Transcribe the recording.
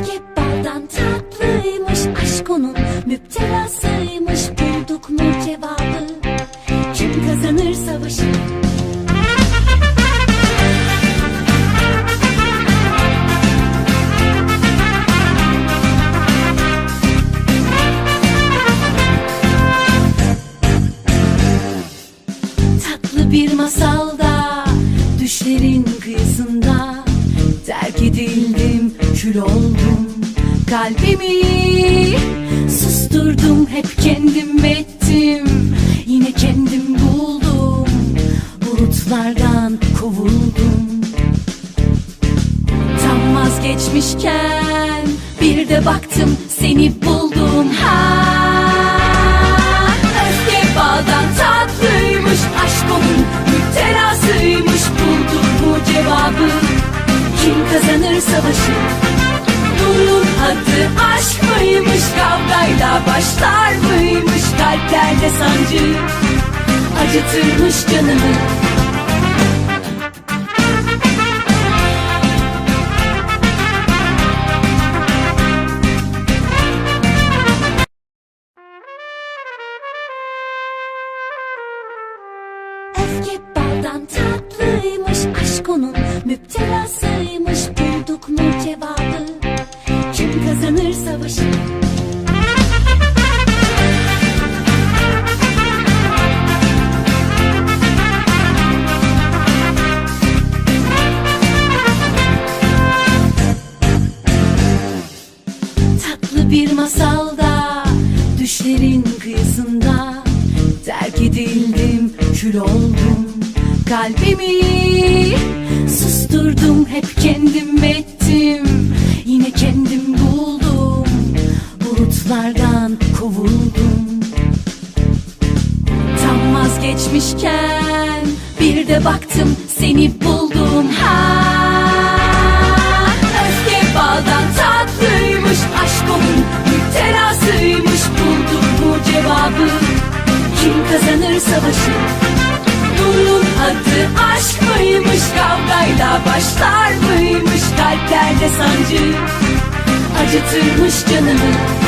Öfke baldan tatlıymış Aşk onun müptelasıymış. Bulduk mu cevabı. Kim kazanır savaşı? Tatlı bir masalda kül oldum Kalbimi. Susturdum Hep kendim ettim. Yine kendim buldum. Bulutlardan kovuldum. Tam vazgeçmişken Bir de baktım seni buldum. Ha Öfke baldan tatlıymış Aşk onun müptelasıymış. Bulduk mu cevabı. Kim kazanır savaşı Kavgayla başlar mıymış Kalplerde sancı? Acıtırmış canımı Öfke baldan tatlıymış Aşk onun. Müptelasıymış bir masalda Düşlerin kıyısında Terk edildim kül oldum Kalbimi. Susturdum Hep kendim ettim Yine kendim buldum Bulutlardan kovuldum. Tam vazgeçmişken Bir de baktım seni buldum. Ha cevabı. Kim kazanır savaşı? Bunun adı aşk mıymış? Kavgayla başlar mıymış? Kalplerde sancı Acıtırmış canımı